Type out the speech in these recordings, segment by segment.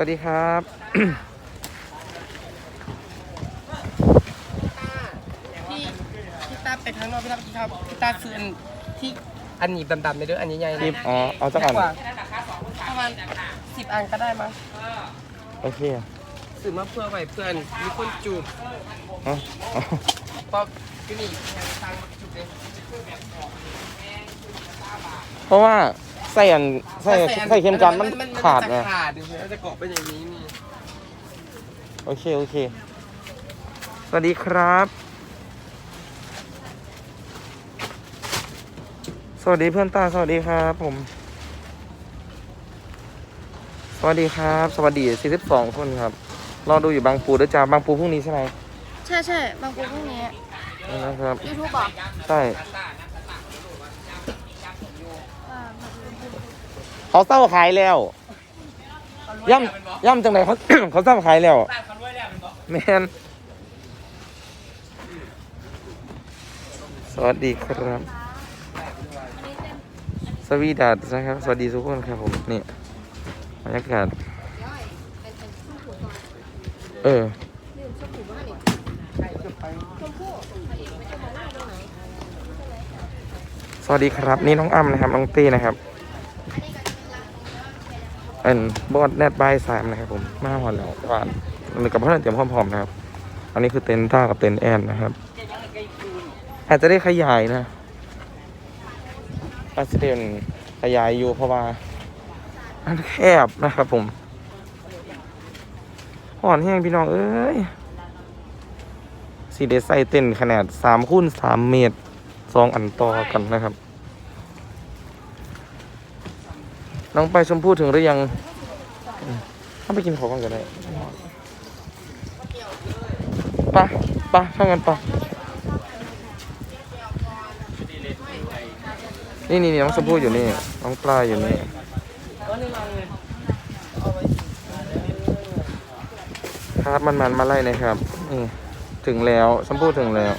วัสดีครับ พี่พี่ตาไปข้างนอกพี่ตาพี่ตาพี่ตาซื้ออันที่อันนี้ดำๆในเด้ออันนี้ใหญ่คลิปอ๋อเอาสักอัน กว่าประมาณสิบอันก็ได้มั้งโอเคซื้อมาเพื่อไว้เพื่อนมีคนจูบอ๋ออ๋อเพราะที่นี่ทางจูบเลยเพราะว่า ใส่อันใส่ใส่เค็มกันมันขาดไงไงขาดเดี๋ยวมันจะเกาะเป็นอย่างนี้นี่โอเค โอเค สวัสดีครับ สวัสดีเพื่อนตา สวัสดีครับผม สวัสดีครับ สวัสดี 42 คนครับ รอดูอยู่บางปูด้วยจ้าบางปูพรุ่งนี้ใช่ไหมใช่ใช่บางปูพรุ่งนี้นะครับยูทูบบอกใช่ เขาเศร้าขายแล้วย่ำย่ำจังไหนเขา เขาเศร้าขายแล้วแมนสวัสดีครับ สวีดัสนะครับ สวัสดีทุกคนครับผมนี่บรรยากาศเออสวัสดีครับ นี่น้องอ้ำนะครับ น้องตี้นะครับ อันบอดแนทบายสามนะครับผมมาหอดแล้วแต่ว่ามันกับเพื่อนเตรียมพร้อมๆนะครับ อันนี้คือเต็นท์ต้ากับเต็นแอนนะครับ อาจจะได้ขยายนะอาจจะเด่นขยายอยู่เพราะว่ามันแคบนะครับผมห่อนแห้งพี่น้องเอ้ยสีเดใส่เต็นขนาดสามคูณสามเมตรสองอันต่อกันนะครับ น้องไปชมพู่ถึงหรือยังอืมเข้าไปกินของกันก็ได้ไปะปะถ้างั้นปะนี่นี่นี่น้องชมพู่อยู่นี่ น้องปลาอยู่นี่ครับมันมันมาไล่นะครับนี่ถึงแล้วชมพู่ถึงแล้ว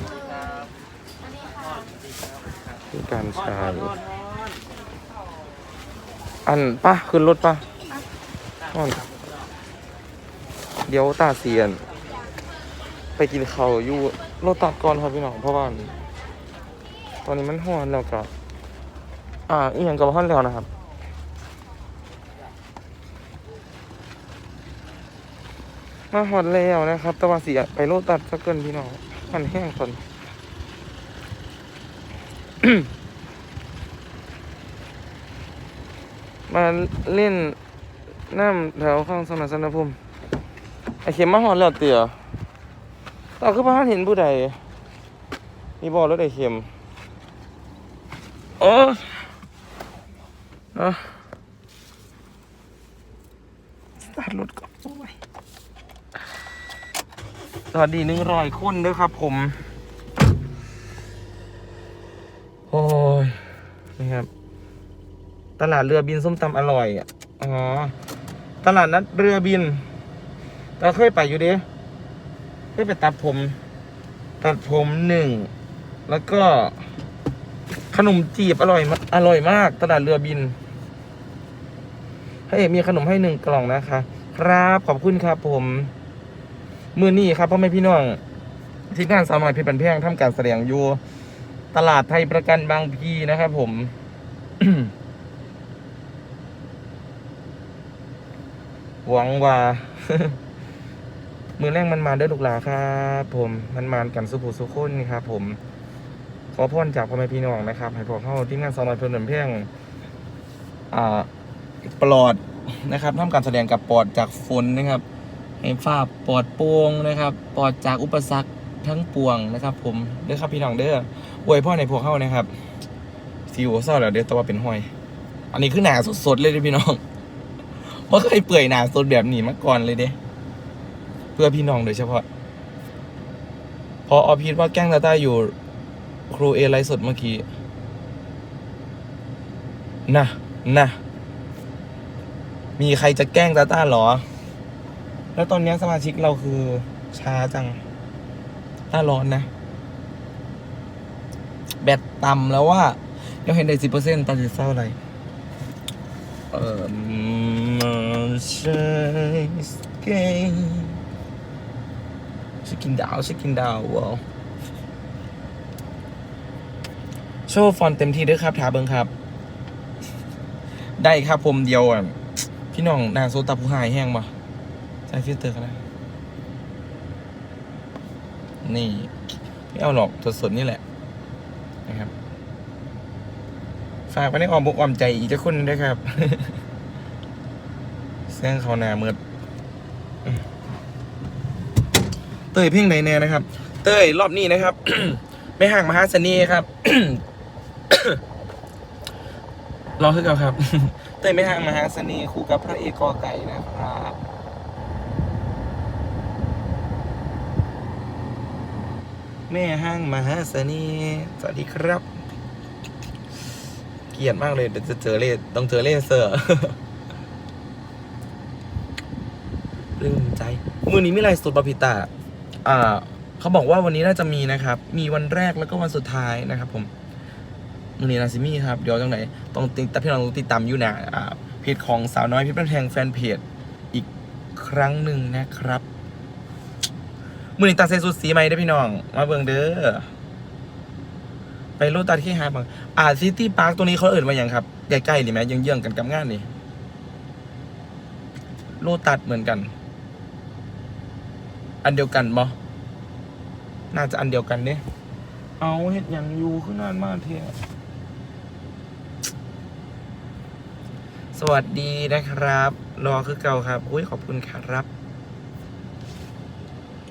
ที่การใช้ อันปะขึ้นรถปะอ่อนเดี๋ยวตาเสียน ไปกินข้าวอยู่รถตัดก่อนครับพี่น้องเพราะว่าตอนนี้มันห้อนแล้วก็อ่าอีกอย่างกับห้อนแล้วนะครับมาหอดแล้วนะครับ แต่ว่าเสียไปโลตัดสักเกินพี่น้องมันแห้งก่อน มาเล่นน้ำแถวข้างสนามสนภูมิไอเข็มมาหอนแล้วเตี๋ยต่อคือพระเห็นผู้ใดมีบอลรถไอเข็มโอ้นะสตาร์ทรถก่อนโอ้ยสวัสดีหนึ่งรอยคนด้วยครับผม โอ้ยนี่ครับ ตลาดเรือบินส้มตำอร่อยอ๋อตลาดนัดเรือบินเราเคยไปอยู่ด้เคยไปตัดผม ตัดผมหนึ่งแล้วก็ ขนมจีบอร่อยมากอร่อยมาก ตลาดเรือบินให้เอกมีขนมให้หนึ่งกล่องนะคะ ครับขอบคุณครับผมมือนี้ครับพ่อแม่พี่น้องที่งานสาวน้อยเพชรบันแพงทำการแสดงอยู่ ตลาดไทยประกันบางพีนะครับผม หวังว่า มือแรกมันมาเด้อลูกหลาครับผมมันมากันสุภูสุขคนครับผม ขอพรจากพ่อแม่พี่น้องนะครับ ให้พวกเขาที่งานสอนอยเพลินเหมือนเพียงอ่าปลอดนะครับทำการแสดงกับปลอดจากฝนนะครับให้ฟ้าปลอดโปร่งนะครับ ปลอดจากอุปสรรคทั้งปวงนะครับ ผมเด้อครับพี่น้องเด้ออวยพ่อในพวกเขานะครับซิวเศร้าแล้วเด้อแต่ว่าเป็นห้อย อันนี้คือหนาสดๆเลยด้อพี่น้อง ว่าเคยเปื่อยหนาสดแบบนี้มาก่อนเลยเด้เพื่อพี่น้องโดยเฉพาะ พออพีดว่าแกล้งตาต้าอยู่ ครูเอไลสดเมื่อกี้นะนะมีใครจะแกล้งตาต้าหรอ แล้วตอนนี้สมาชิกเราคือช้าจังต้าร้อนนะ แบตต่ำแล้วว่ายังเห็นได้สิบเปอร์เซ็นต์ตาจะเศร้าอะไร เออ ไม่ใช่ชิคกินดาวชิคกินดาวว้าวโชว์ฟอนต์เต็มที่ด้วยครับทาเบิงครับ ได้ครับผมเดียวอะ พี่น้องนางโซตาผู้หายแห้งมาใส่ฟิลเตอร์กันนะนี่ไม่เอาหรอกสดๆนี่แหละ นะครับ ฝากไว้ในออมบกอ้อมใจอีกเจ้าคนหนึงด้วยครับ แซงเขาหนาเมือดเต้ยเพ่งไหนแน่นะครับ เต้ยรอบนี้นะครับ ไม่ห่างมหาเสน่ห์ครับรอขึ้นกันครับ เต้ยไม่ห่างมหาเสน่ห์คู่กับพระเอกกอไก่นะครับแม่ห้างมหาเสน่ห์สวัสดีครับ เกลียดมากเลยเดี๋ยวจะเจอเลต้องเจอเลเซอร์ ปลื้มใจ มือนี้มีอะไรสุดบาพิตาอ่าเขาบอกว่าวันนี้น่าจะมีนะครับ มีวันแรกแล้วก็วันสุดท้ายนะครับ ผมมือนี้นาซิมี่ครับ เดี๋ยวจังไหนต้องติดตามพี่น้องติดตามอยู่นะอ่าเพจของสาวน้อยพี่ประแทงแฟนเพจอีกครั้งหนึ่งนะครับมือนี้ตัดเซสุดสีไหมได้พี่น้อง มาเบิ่งเด้อไปโลตัสที่ฮาบังอ่าซิตี้พาร์คตัวนี้เขาเอื่นมาอย่างครับ ใกล้ๆหรือไหมเยื่องๆกันกับงานนี่โลตัสเหมือนกัน อันเดียวกันบ่น่าจะอันเดียวกันเนี่ยเอาเห็ดอย่างอยู่ขึ้นนานมากเทียสวัสดีนะครับ รอคือเก่าครับ อุ้ยขอบคุณครับ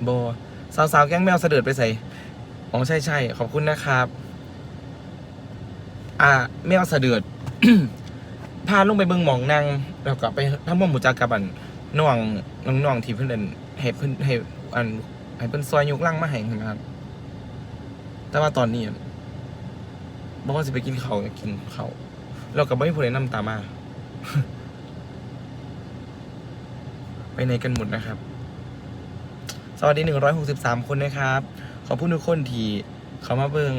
โบสาวๆแก๊งแมวเสด็จไปใส่อ๋อใช่ใช่ขอบคุณนะครับ อ่าแมวเสดือดพาลงไปเบิ่งหมองนางแล้วก็ไปทำบ่หมูจักกับอันน้องน้องน้องที่เพิ่นเอิ้นให้เพิ่นให้ อันให้เพิ่นซอยยกลังมาให้เห็นไหมครับ แต่ว่าตอนนี้อะบอกว่าสิไปกินเขาวก็กินเขาวแล้วก็บ่มีผู้ใดนำตามมาไปไหนกันหมดนะครับ สวัสดี163คนนะครับ ขอบคุณทุกคนที่เขามาเบิง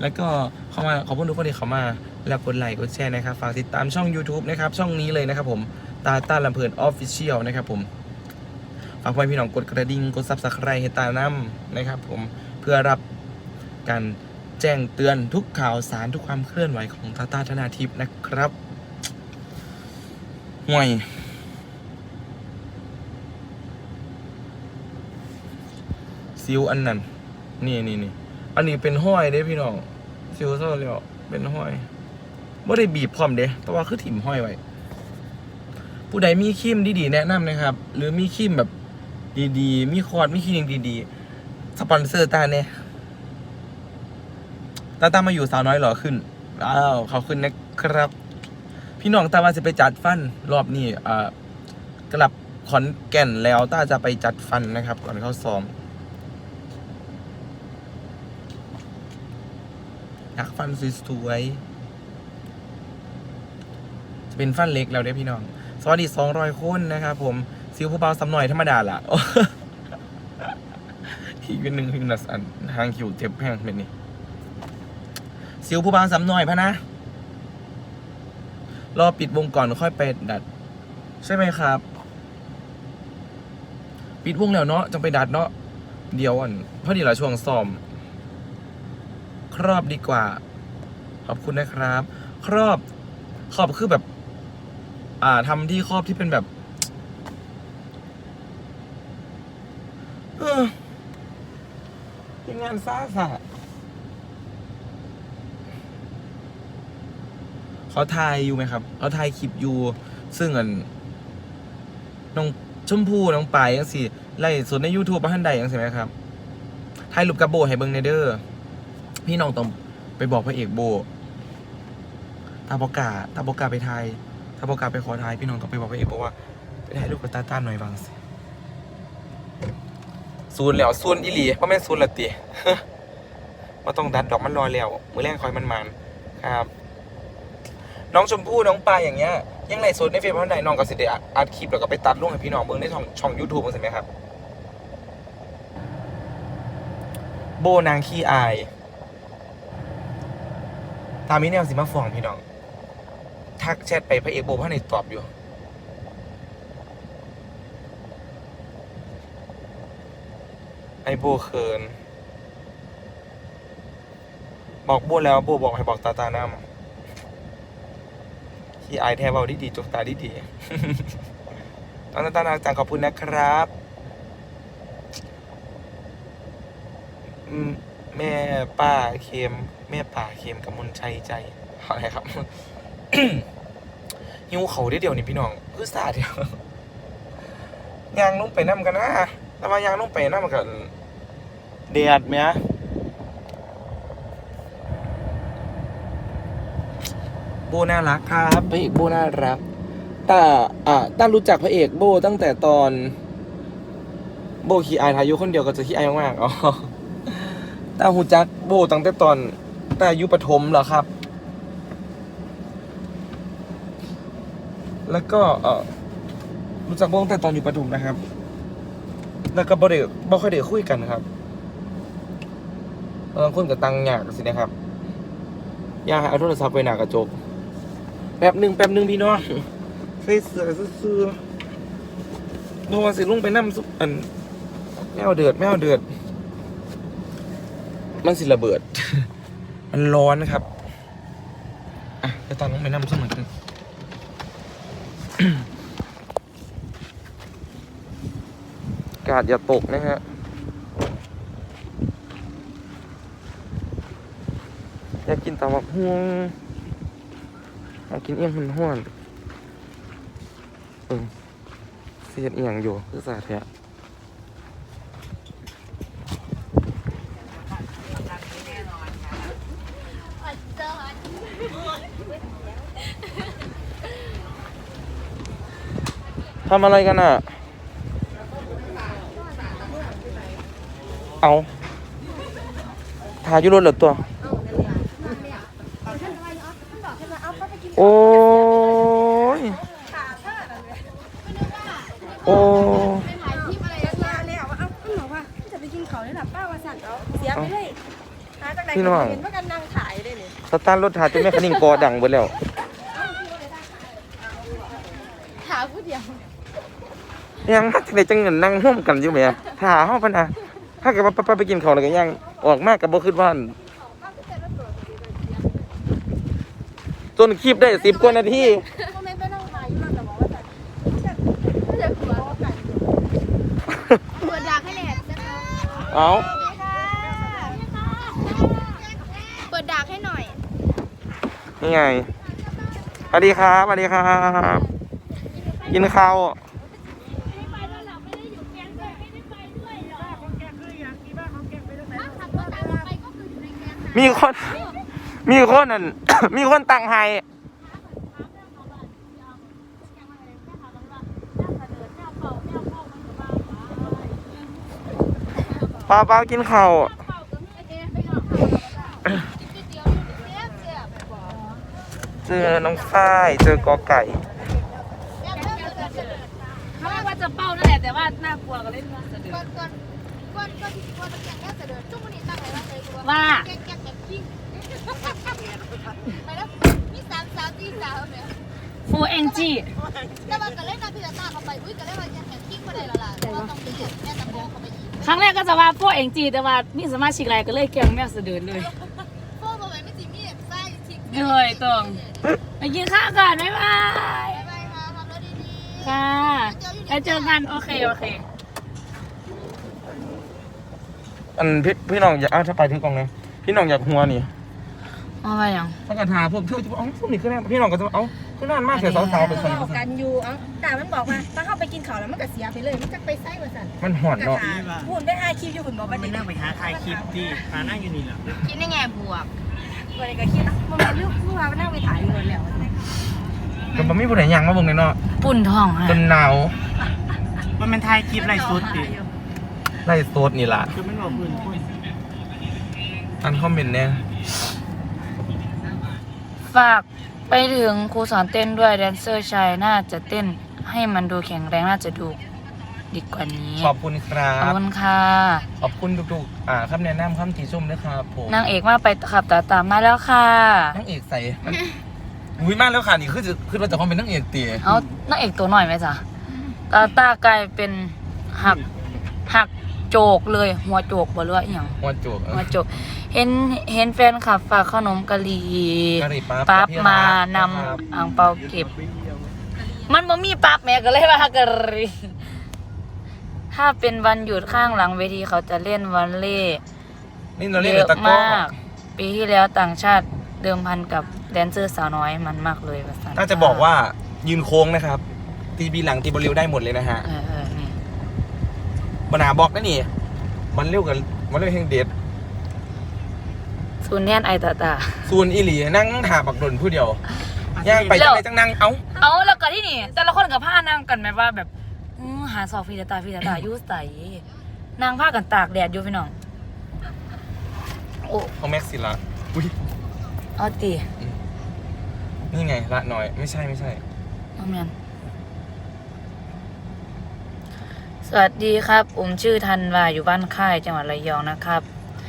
แล้วก็เข้ามาขอบคุณทุกคนที่เขามา แล้วกดไลค์กดแชร์นะครับ ฝากติดตามช่อง YouTube นะครับ ช่องนี้เลยนะครับผม ตาต้าลำเพลินออฟฟิเชียลนะครับผม ฝากพ่อพี่น้องกดกระดิ่งกดซับสไครต์ให้ตาน้ำนะครับ ผมเพื่อรับการแจ้งเตือนทุกข่าวสารทุกความเคลื่อนไหวของตาต้าธนาทิพย์นะครับห่วยซิวอันนั้นนี่นี่นี่อันนี้เป็นห้อยเด้พี่น้องซิวโซ่เลยเป็นห้อยไม่ได้บีบพร้อมเด้แต่ว่าคือถิ่มห้อยไว้ผู้ใดมีครีมดีๆแนะนำนะครับ หรือมีครีมแบบ ดีๆ มีคอร์ดมีครีมดีๆ สปอนเซอร์ตาเนี่ยตาตามาอยู่สาวน้อยหล่อขึ้น อ้าวเขาขึ้นนะครับ พี่น้องตาว่าจะไปจัดฟันรอบนี้อ่ากลับขอนแก่นแล้วตาจะไปจัดฟันนะครับ ก่อนเข้าซ้อมอยากฟันสวยๆจะเป็นฟันเล็กแล้วเด้พี่น้อง สวัสดีสองร้อยคนนะครับผม ซิวผู้เบาสำหน่อยธรรมดาล่ะอีกเป็นหนึ่งพิมพ์นัสอันทางคิวเจ็บแพงเป็นนี่ซิวผู้เบาสำหน่อยพะนะ รอปิดวงก่อนค่อยไปดัด ใช่ไหมครับ ปิดวงแล้วเนาะจังไปดัดเนาะเดี๋ยวอันพอดีละช่วงซ้อม ครอบดีกว่า ขอบคุณนะครับ ครอบ ครอบคือแบบ อ่าทำที่ครอบที่เป็นแบบ เออ เป็นงานซ่าสะเขาถ่ายอยู่ไหมครับเขาถ่ายคลิปอยู่ ซึ่งอันน้องชมพู่น้องปายยังสิไล่สดใน YouTube บ้านใดยังสิไหมครับถ่ายรูปกับโบให้เบิ่งในเด้อพี่น้องต้องไปบอกพระเอกโบตาบอกาตาบอกาไปไทยตาบอกาไปขอทายพี่น้องต้องไปบอกพระเอกบอกว่าไปถ่ายรูปกับตาต้าหน่อยบางสิ ซูนแล้วซูนอีหลีเพราะแม่นซูนละตีมาต้องดัดดอกมันลอยแล้วมือแรกคอยมันมันครับ น้องชมพู่น้องปลาอย่างเงี้ยยังไงโซนในเฟซบุ๊กไหนน้องก็สิเดอัดคลิปแล้วก็ไปตัดลงให้พี่น้องเบิ่งในช่องช่องยูทูบมั้งสิไหมครับ โบนางขี้อายตามนี้แนวสิมาฟ้องพี่น้อง ทักแชทไปพระเอกโบพระในตอบอยู่ ไอโบเขิน บอกโบแล้วโบบอกให้บอกตาตาน้ำที่ไอายแทบเอาดีดีๆจกตาดีดีๆตอนตาตานาจังขอบคุณนะครับอืมแม่ป้าเค็มแม่ป่าเค็มกับมนชัยใจอะไรครับหิวเขาได้เดียวนี่พี่น้องคือสาเดียว ยางลงไปน้ำกันนะ แต่ว่ายางลงไปน้ำกันเดียดไหมโบน่ารักครับพระเอกโบน่ารักแต่อ่าต้ารู้จักพระเอกโบตั้งแต่ตอน โบขี้อายทายุคนเดียวก็จะขี้อายมากๆอ๋อตาหูจักโบตั้งแต่ตอนตาอายุปฐมเหรอครับ แล้วก็เออรู้จักโบตั้งแต่ตอนอยู่ปฐมนะครับ แล้วก็บ่ได้บ่ค่อยได้คุยกันครับบางคนกับตังหยากสินะครับ อย่าให้เอาโทรศัพท์ไปหน้ากระจก แป๊บหนึ่งแป๊บหนึ่งพี่น้องใส่เสื้อซื่อๆบ่ว่าสิลงไปน้ำซุปอันแมวเดือดแมวเดือด มันสิระเบิด มันร้อนนะครับ อะจะตอนลงไปน้ำซุปเหมือนกันกาดอย่าตกนะฮะอยากกินตำบักฮวงอยากกินเอียงหุ่นห้วนเออเสียดเอียงอยู่คือสาแท้ทำอะไรกันอะ เอาถ่ายอยุรถเหรอตัว โอ้ย โอ้ไปถ่ายคลิปอะไรกันมาแล้วว่าเอ้าคุณบอกว่าจะไปกินเขาได้หรอป้าว่าสั่นเอาเสียไปเลยหาจากไหนพี่น้องเห็นว่ากันนั่งถ่ายเลยนี่สตาร์ทรถถ่ายจนแม่คันนิ่งกอดังไปแล้วถาผู้เดียวยังฮักในจังเงินนั่งห่วมกันอยู่ไหมอะถ่าห้องพะนะ ถ้าเกิดว่าป้าไปกินข้าวแล้วก็ยังออกมากกับบ่คิดว่าอั่นจนคลิปได้สิบกว่านาทีโมเมนต์ไปนั่งถ่ายอยู่นั่นแต่บอกว่าสั่นเจ็บหัวกันเปิดดักให้แหละเอาเปิดดักให้หน่อย นี่ไงสวัสดีครับสวัสดีครับ กินข้าว มีคน มีคนนั่น มีคนตั้งให้ป้าป้ากินข้าวเจอน้องฝ้ายเจอกอไก่เขาว่าจะเป้านั่นแหละแต่ว่าน่ากลัวก็เล่นว่าจะเดือก่อนก่อนก่อนก่อนก่อนแกะแก้วเสด็จจุ๊บมันนี่ตั้งไหนวะเลยตัวว่า ไปแล้วมีสามสาวสี่สาวเนี่ยฟูเองจีแต่ว่าก็เล่นน้ำพิลาต้าเข้าไป อุ้ยก็เล่นว่าแกะแกะกิ้งมาได้แล้วล่ะเราต้องไปเหยียบแม่ตะโพเข้าไปอีกครั้งแรกก็จะว่าฟูเองจีแต่ว่ามีสมาชิกไรก็เลยแกล้งแมวเสด็จเลยโฟ้บอกไว้ไม่จีมีไส้ชิกเลยตรงไปกินข้าวก่อนบ๊ายบายไปค่ะทำแล้วดีๆค่ะแล้วเจอกันโอเคโอเคอันพี่พี่น้องอยากอ้าวถ้าไปถึงกล่องเลยพี่น้องอยากหัวนี่ เอาไปยังถ้ากระถาพวกเธอจะบอกเอ้าพวกนี้ขึ้นแน่พี่น้องก็จะเอ้าขึ้นนานมากเสียสาวๆไปใส่บอกกันอยู่เอ้าแต่มันบอกว่าถ้าเข้าไปกินข้าวแล้วมันก็เสียไปเลย มันจะไปไส้มาสั่นมันห่อนเนาะหุ่นได้ห้าคิวอยู่หุ่นบอกมัว่านไปนั่งไปหาถ่ายคลิปดิหานั่งอยู่นี่แหละคิดได้ไงบวกวันนี้ก็คิดมันเป็นเรื่องผู้ว่านั่งไปถ่ายเงินแล้วแต่มันไม่ผู้ใดยังมาเบิ่งเลยเนาะปุ่นทองฮะจนหนาวมันเป็นถ่ายคลิปไรสุดดิไล่โซดนี่ล่ะคือมันบอกพื้นคนอันคอมเมนต์เนี่ย ฝากไปถึงครูสอนเต้นด้วยแดนเซอร์ชายน่าจะเต้นให้มันดูแข็งแรงน่าจะดูดีกว่านี้ ขอบคุณครัขอบบ คุณค่ะ ขอบคุณทุกๆอ่าคำแนะนำคำติชมด้วยครับผมนางเอกมาไปขับตาตามมาแล้วค่ะ นางเอกใส่มันอุ้ยมากแล้วค่ะนี่คือจะคือเราจะความเป็นนางเอกเตี๋ยเอานางเอกตัวหน่อยไหมจ๊ะตาตากลายเป็นหักหัก โจกเลย หัวโจกบ่เรืออหย่างหัวจุกหัวโจก เห็นเห็นแฟนขับฝากขนมกะหรี่กะหรี่ปั๊บปั๊บพี่มารักนครับำอ่างเปาเก็บ มันบ่มีปั๊บแม่ก็เลยว่ากะหรี่ถ้าเป็นวันหยุดข้างหลังเวทีเขาจะเล่นวันเล่ นี่เราเรียกเยเลยอะตะกร้อมาก ปีที่แล้วต่างชาติเดิมพันกับแดนเซอร์สาวน้อยมันมากเลยประสนถ้าจะบอกว่ายืนโค้งนะครับ ตีบีหลังตีบอลเร็วได้หมดเลยนะฮะ เออเออ นี่บรรณาบอกนะนี่ มันเร็วกับมันเร็วแห่งเด็ดศูนย์แนนไอตาตาซูนอีหลีนั่งถาบักดนผู้เดียวย่างไปแล้จังวไรจังนั่งเอ้าเอาแล้วก็ที่นี่ แต่ละคนกับผ้านั่งกันแบบว่าแบบอื้อหาซอกฟีตาตาฟีตาตาอยุ่ใสนางผ้ากันตากแดดอยู่พี่น้องโอ้เอาแม็กซิละอุ้ยเอาตีนี่ไงละน้อยไม่ใช่ไม่ใช่เอาแมน สวัสดีครับ ผมชื่อธันวาอยู่บ้านค่ายจังหวัดระยองนะครับ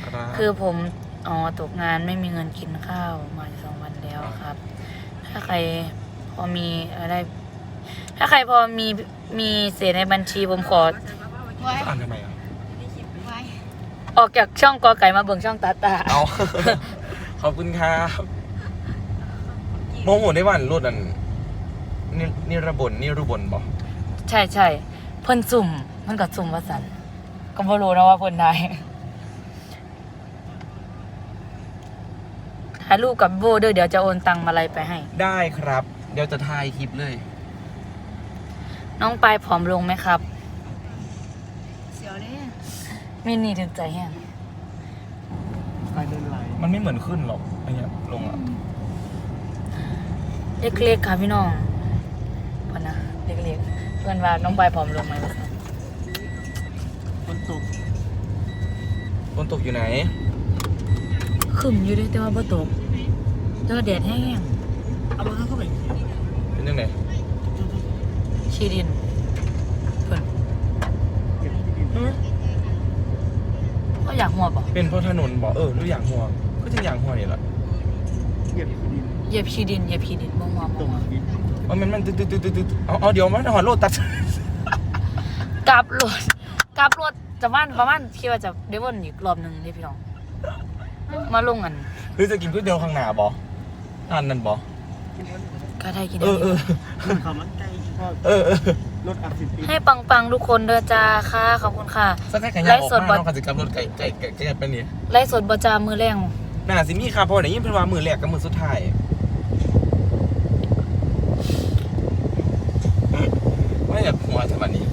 ครับคือผมอ๋อตกงานไม่มีเงินกินข้าวมาสองวันแล้วครับ ถ้าใครพอมีอะไร ถ้าใครพอมีมีเศษในบัญชีผมขอ ไว้อ่านทำไมอะไว้ออกจากช่องกอไก่มาเบิ่งช่องตาตาเอา ขอบคุณครับโมโหได้วันรถอันนี่นี่ระบนนี่รุบนบอกใช่ใช่เพิ่นสุ่ม มันก็สุ่มว่าสันก็บ่รู้นะว่าเพิ่นได้ถ่ายรูปกับโบเด้อเดี๋ยวจะโอนตังมาอะไรไปให้ ได้ครับ เดี๋ยวจะถ่ายคลิปเลย น้องปลายผอมลงไหมครับ เสียวเลยมินนี่ถึงใจแห้งไปเดินไหลมันไม่เหมือนขึ้นหรอกไอ้เนี้ยลงอะเล็กๆค่ะพี่น้องพอนะเล็กๆเพื่อนว่าน้องปลายผอมลงไหมว่าซั่นฝนตกฝนตกอยู่ไหน ขึ้นอยู่เด้แต่ว่าบ่ตกแต่ว่าแดดแห้งเอารถเข้าไปเขียนเป็นยังไงชีดินเพิ่นเก็บที่ดินก็อยากหัวบ่เป็นเพราะถนนบอกเออหรืออย่างหัว ก็จะอย่างหัวนี่แหละเก็บที่ดินเหยียบชีดินเหยียบชีดินบ่หัวตบ่กหัวดิน เอามันมันตึ๊ดตึ๊ดตึ๊ดตึ๊ดเอาเอาเดี๋ยวมันหอนโลดตัด กลับรถกลับรถจะบ้านประมาณคิดว่าจะได้วนอีกรอบหนึงเด้พี่น้อง มาลงกันหรือจะกินก๋วยเตี๋ยวข้างหน้าบออ่านนั่นบอก็ได้กินเออเออมันเขามันไกลก็เออเออรถอัดสิบปีให้ปังๆทุกคนเด้อจ้าค่ะขอบคุณค่ะ สักแค่ไก่ไลย่างฟ์ออกสดมาบ่น้องขันสิกรรมรถไก่ไก่ไก่ไก่ไปเนี่ยไลฟ์สดบ่จามือแรง น่าสิมีค่ะเพราะว่าได้ยินเพิ่นว่ามือแรกกับมือสุดท้าย ไม่อยากหัวสมัยนี้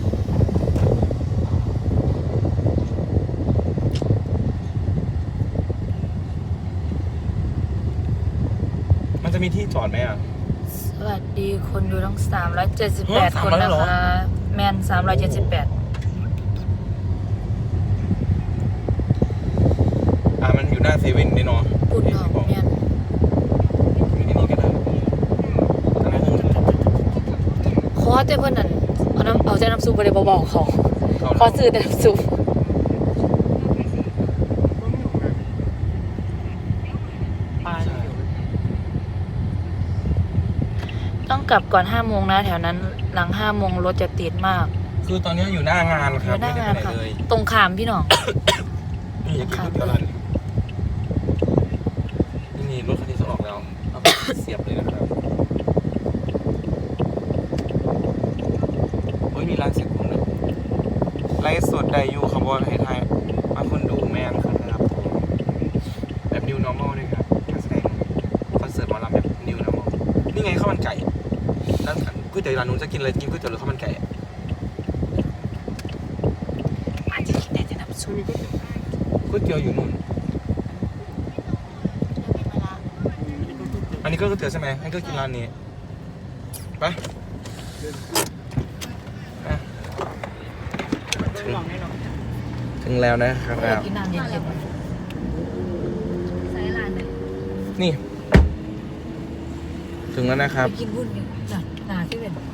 มันจะมีที่จอดไหมอะ สวัสดีคนดูทั้งฮะ378 คน300นะเหรอ คะ แมน 378 อ่ามันอยู่หน้าเซเว่นด้วยเนาะปุ่นเนาะบอกแมนอยู่ที่นี่ก็ได้แต่ไม่คงขอแต่เพิ่นนั่น เอาน้ำเอาแต่น้ำซุปบ่ได้เบาๆเขาเขาขอซื้อแต่น้ำซุปปลาเขียวต้องกลับก่อน5โมงนะ แถวนั้นหลัง5โมงรถจะติดมาก คือตอนนี้อยู่หน้างานคอรับยู่หน้าไม่ได้งานไปไหนค่ะเลยตรงขามพี่น้อง นี่อยากกินก๋วยเตี๋ยวร้านนี่นี่รถคันนี้จะออกแล้วเอาไปเสียบเลยนะครับโอ้ยมีร้านเสียบผมเลยไลฟ์สดไดยูขบวนให้ไทยมาคนดูแมนครับผมแบบ new normal ด้วยครับการแสดงคอนเสิร์ตหมอลำแบบ new normal นี่ไงข้าวมันไก่ร้านก๋วย เตี๋ยวร้านนู้นจะกินอะไรกินก๋วยเตี๋ยวหรือข้าวมันไก่อะอาจจะกินได้แต่น้ำซุปก๋วยเตี๋ยวอยู่นู่น อันนี้ก็ก๋วยเตี๋ยวใช่ไหมให้ก็กินร้านนี้ไปอะเดินหลังให้เราถึงแล้วนะครับอยากกินน้ำเย็นใส่ลานเลยนี่ ถึงแล้วนะคๆรับไปกินบุญอยู่น่ะนาที่เป็น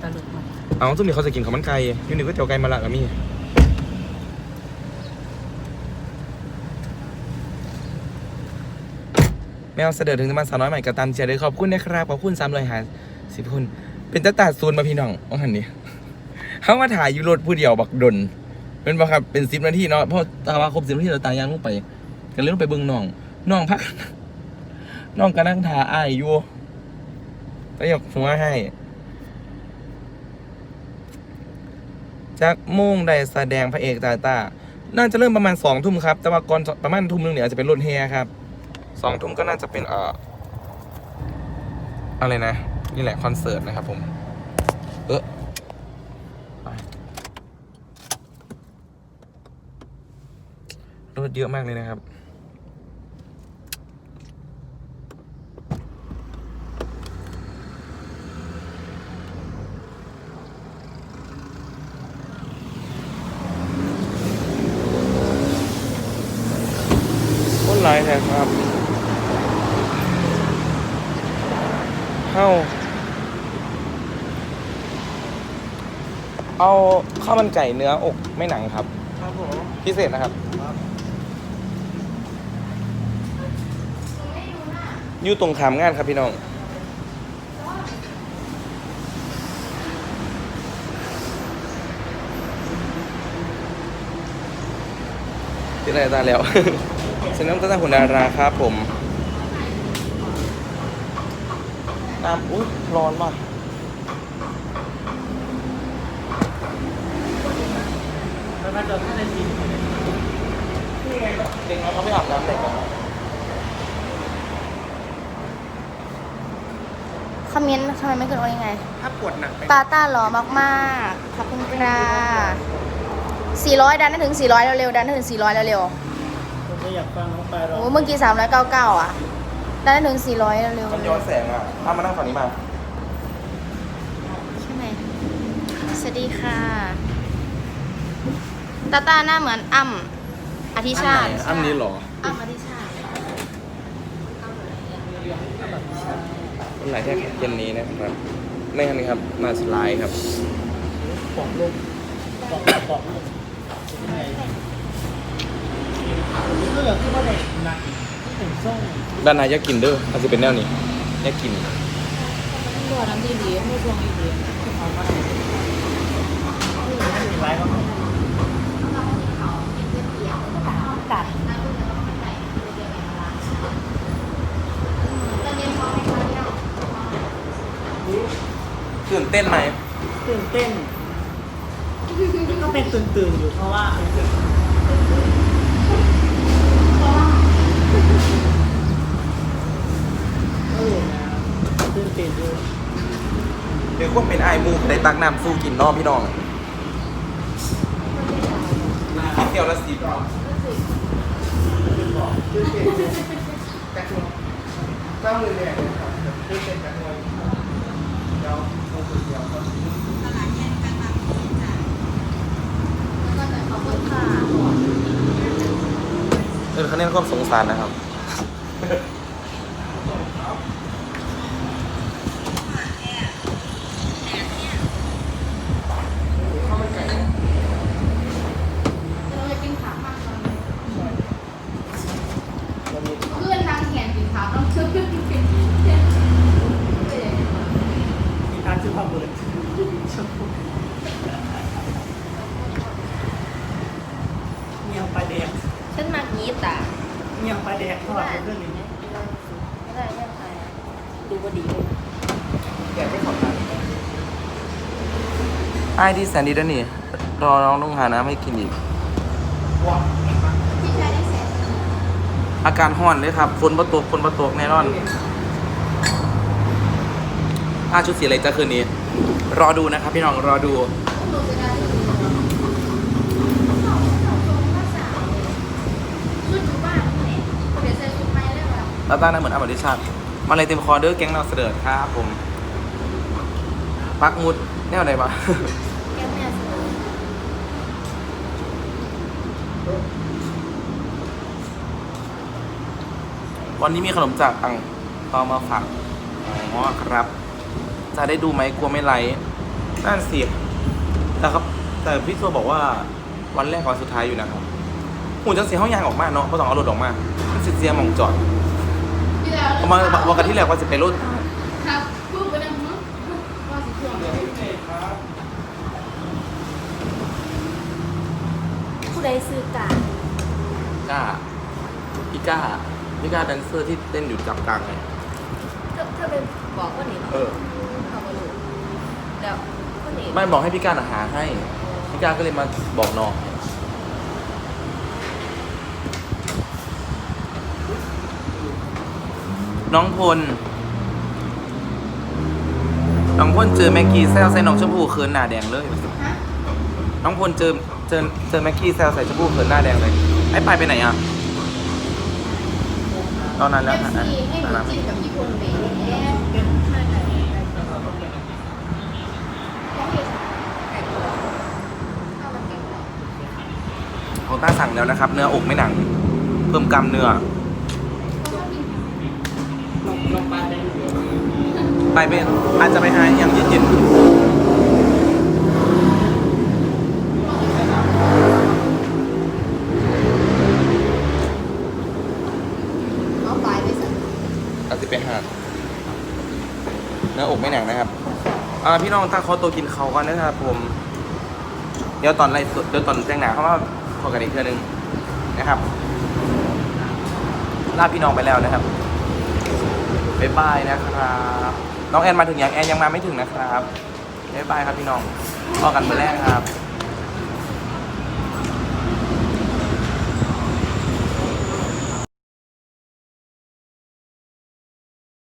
ตลกมากเอาทุกทีเขาจะกินข้าวมันไก่ยูนี่ก๋วยเตี๋ยวไก่มาละกับมี่แมวเสด็จถึงจะมาสาวน้อยใหม่กับตันเชียร์เลยขอบคุณนะครับขอบคุณซ้ำเลยหาสิบคุณ เป็นตาตาซูนมาพี่น้องว่าหันนี่เขามาถ่ายอยู่รถผู้เดียวบักดนเป็นปะครับเป็นสิบนาทีเนาะเพราะตาว่าครบสิบนาทีเราตายยังลงไปก็เลยลงไปเบิ่งน้องน้องพักน้องก็นั่งทาอายอยู่ก็ยกหัวให้ จากมุ่งได้แสดงพระเอกตาตาน่าจะเริ่มประมาณสองทุ่มครับ แต่ว่าก่อนประมาณทุ่มนึงเนี่ยอาจจะเป็นรถแฮครับสองทุ่มก็น่าจะเป็นเอ่ออะไรนะ นี่แหละคอนเสิร์ตนะครับผม เออรถเยอะมากเลยนะครับายแท้ครับเข้าเอาข้าวมันไก่เนื้ออกไม่หนังครับ ครับผมพิเศษนะครับ อยู่ตรงขามงานครับพี่น้องติดอะไรตาแล้ว เซนน้ำตาตาหุ่นดาราครับผม น้ำอุ้ยร้อนมากแล้วก็จะไม่ได้กินเด็กน้อยเขาไปอาบน้ำเด็กกันคอมเมนต์ทำไมไม่เกิดว่ายังไง ถ้าปวดหนักไปตาต้าหล่อมากๆ ขอบคุณค่ะ400 ดันให้ถึง 400 เร็วๆ ดันให้ถึง 400 เร็วผมก็ อยากฟังน้องปลายๆร้องโอ้เมื่อกี้399อะดันให้ถึง400เร็วมันย้อนแสงอะเอามานั่งฝั่งนี้มา ใช่ไหมสวัสดีค่ะ ตาต้าหน้าเหมือนอ้ำอธิชาติอันนี้เหรออ้ำอธิชาติวันไหนแค่เย็นนี้นะครับไม่คันนี้ครับมาสไลด์ครับปอกลมปอกปอกลม ยังไงเรื่องที่ว่าเด็กหนักที่เป็นส้มด้านในอยากกินเด้ออาจจะเป็นแนวนี้อยากกินตัวน้ำดีดีไม่ทวงดีดีเอามาให้เป็นไรก็ไม่ตัดตื่นเต้นไหมตื่นเต้นก็เป็นตื่นตื่นๆอยู่เพราะว่าเออนะ ตื่นเต้นอยู่เดี๋ยวควบเป็นไอายมูได้ตักน้ำสู้กินเนอพี่น้องกินเดียวละสิบเจ้าเลยเนี่ยคือเป็นแบบนี้เดี๋ยวเอาคนเดียวขอบคุณค่ะเป็นคะแนนความสงสารนะครับ เราจะกินผักมากเพื่อนทางแขนกินผักต้องช่วยกิน มีการซื้อความเบิร์ดเงียบปลาแดง ฉันมากีตา เงียบปลา แดงทอดเป็นเรื่องนี้ไม่ได้ไม่ไปดูว่าดีเลยแกไม่ขอบคุณไอ้ที่แสนดีด้านนี่รอน้องต้องหาน้ำให้กินอีกพี่ชายได้แสนอาการห้อนเลยครับฝนประตกฝนประตกแน่นอนอาชุดสีอะไรจะคืนนี้ รอดูนะครับพี่น้องรอดู หนูจะได้ชุดอยู่บ้านนี่เดี๋ยวใส่ชุดใหม่เลยว่ะ แล้วต้าหน้าเหมือนอมริชาติมาเลยเต็มคอเด้อแก๊งนาเสดอครับผม ปักมุดแนวไหนปะแก้แม่สวยวันนี้มีขนมจากอังตอมาฝากอ๋อครับ จะได้ดูไหมกลัวไม่ไลฟ์นั่นสิแต่ครับ แต่พี่ตัวบอกว่าวันแรกกับวันสุดท้ายอยู่นะครับหุ่นจังสีห้องยางออกมาเนาะเพราะต้องเอารถออกมามันสิเสียมองจอด มาณวันกันที่แล้วว่าจะไปรถครับพูดไปนะมึงว่าสิช่วงผู้ใดซื้อกาก้าพี่ก้าพี่ก้าแดนเซอร์ที่เต้นอยู่จับกลางไงเธอเธอเป็นบอกว่านี่เออเขาบรู้แล้วคนนี้ไม่บอกให้พี่ก้าน่ะหาให้พี่ก้าก็เลยมาบอกน้อง น้องพล น้องพลเจอแม็กกี้แซวใส่น้องชมพู่เขินหน้าแดงเลย น้องพลเจอเจอเจอแม็กกี้แซวใส่ชมพู่เขินหน้าแดงเลย ไอ้ปายไปไหนอะ ตอนนั้นแล้วเอฟค่ะซีให้หนูนั้นจิ้นกับพี่พลเมย์เขาเห็นไก่กรอบข้าวมันไก่กรอบของต้าสั่งแล้วนะครับ เนื้ออกไม่หนัง เพิ่มกล้ามเนื้อลง ไปได้อยู่ไปเป็นอาจจะไปหาอย่างเย็นเอาไปไปสั่งๆอาจจะไปหาเนื้ออกไม่หนังนะครับ อ่าพี่น้องถ้าเขาตัวกินเขากันนะครับผม เดี๋ยวตอนไล่สดเดี๋ยวตอนแจ้งหนาเขามาพอกันอีกเทื่อนึงนะครับลาพี่น้องไปแล้วนะครับ บ๊ายบายนะครับ น้องแอนมาถึงยังแอนยังมาไม่ถึงนะครับบ๊ายบายครับพี่น้องพอกันเมื่อแรกครับ